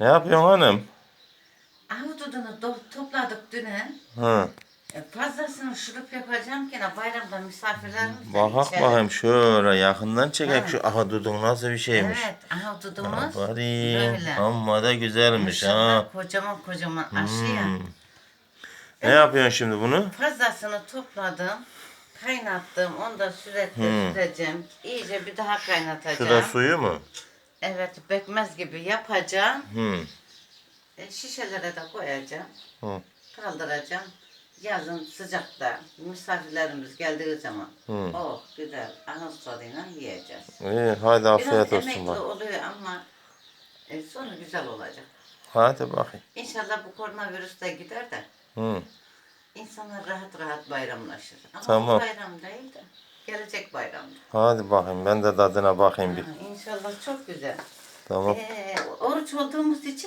Ne yapıyorsun hanım? Ahududunu do- topladık düne. Hı. E, fazlasını şurup yapacağım ki ne bayramda misafirlerimiz de Bakak bakayım şöyle yakından çekek şu ahududun nasıl bir şeymiş. Evet, ahududumuz Bari böyle. amma da güzelmiş ha. Maşallah kocaman kocaman aşı ya. Hmm. Ne yapıyorsun şimdi bunu? Fazlasını topladım. Kaynattım. Onu da sürekli Hmm. süreceğim. İyice bir daha kaynatacağım. Şu da suyu mu? Evet, pekmez gibi yapacağım. Hı. E, şişelere de koyacağım. Hı. Kaldıracağım. Yazın sıcakta misafirlerimiz geldiği zaman Hı. oh güzel ağız tadıyla yiyeceğiz. İyi hadi afiyet Biraz olsun emekli bak. oluyor ama e, sonu güzel olacak. Hadi bakayım. İnşallah bu koronavirüs de gider de Hı. insanlar rahat rahat bayramlaşır. Ama Tamam. bayram değil. Hadi bakayım ben de tadına bakayım bir. İnşallah çok güzel. Tamam. Ee, oruç olduğumuz için